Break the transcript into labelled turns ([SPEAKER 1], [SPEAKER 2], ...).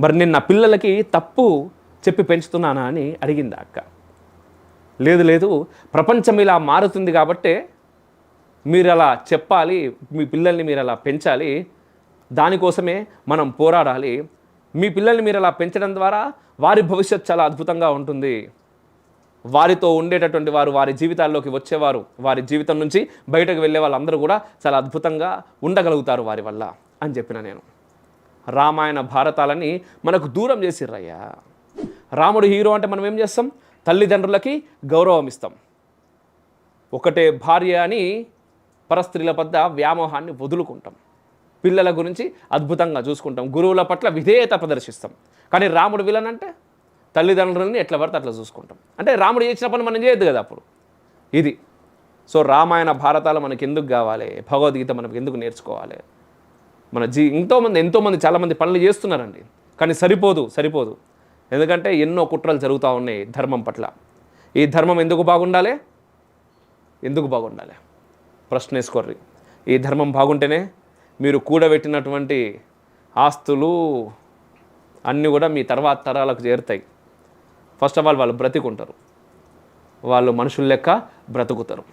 [SPEAKER 1] మరి నేను నా పిల్లలకి తప్పు చెప్పి పెంచుతున్నానా అని అడిగింది అక్క. లేదు లేదు ప్రపంచం ఇలా మారుతుంది కాబట్టే మీరు అలా చెప్పాలి మీ పిల్లల్ని మీరు అలా పెంచాలి దానికోసమే మనం పోరాడాలి మీ పిల్లల్ని మీరు అలా పెంచడం ద్వారా వారి భవిష్యత్ చాలా అద్భుతంగా ఉంటుంది. వారితో ఉండేటటువంటి వారు వారి జీవితాల్లోకి వచ్చేవారు వారి జీవితం నుంచి బయటకు వెళ్ళే వాళ్ళందరూ కూడా చాలా అద్భుతంగా ఉండగలుగుతారు వారి వల్ల అని చెప్పిన నేను. రామాయణ భారతాలని మనకు దూరం చేసిర్రయ్యా. రాముడు హీరో అంటే మనం ఏం చేస్తాం? తల్లిదండ్రులకి గౌరవం ఇస్తాం. ఒకటే భార్య అని పరస్త్రీల వద్ద వ్యామోహాన్ని వదులుకుంటాం. పిల్లల గురించి అద్భుతంగా చూసుకుంటాం. గురువుల పట్ల విధేయత ప్రదర్శిస్తాం. కానీ రాముడు విలన్ అంటే తల్లిదండ్రులని ఎట్లా పడితే అట్లా చూసుకుంటాం. అంటే రాముడు చేసిన పని మనం చేయొద్దు కదా అప్పుడు. ఇది. సో రామాయణ భారతాలు మనకి ఎందుకు కావాలి? భగవద్గీత మనకి ఎందుకు నేర్చుకోవాలి? మన జీ ఎంతోమంది ఎంతోమంది చాలామంది పనులు చేస్తున్నారండి. కానీ సరిపోదు సరిపోదు. ఎందుకంటే ఎన్నో కుట్రలు జరుగుతూ ఉన్నాయి ధర్మం పట్ల. ఈ ధర్మం ఎందుకు బాగుండాలి? ఎందుకు బాగుండాలి? ప్రశ్న వేసుకోర్రి. ఈ ధర్మం బాగుంటేనే మీరు కూడబెట్టినటువంటి ఆస్తులు అన్నీ కూడా మీ తర్వాత తరాలకు చేరుతాయి. ఫస్ట్ ఆఫ్ ఆల్ వాళ్ళు బ్రతికుంటారు. వాళ్ళు మనుషుల లెక్క బ్రతుకుతారు.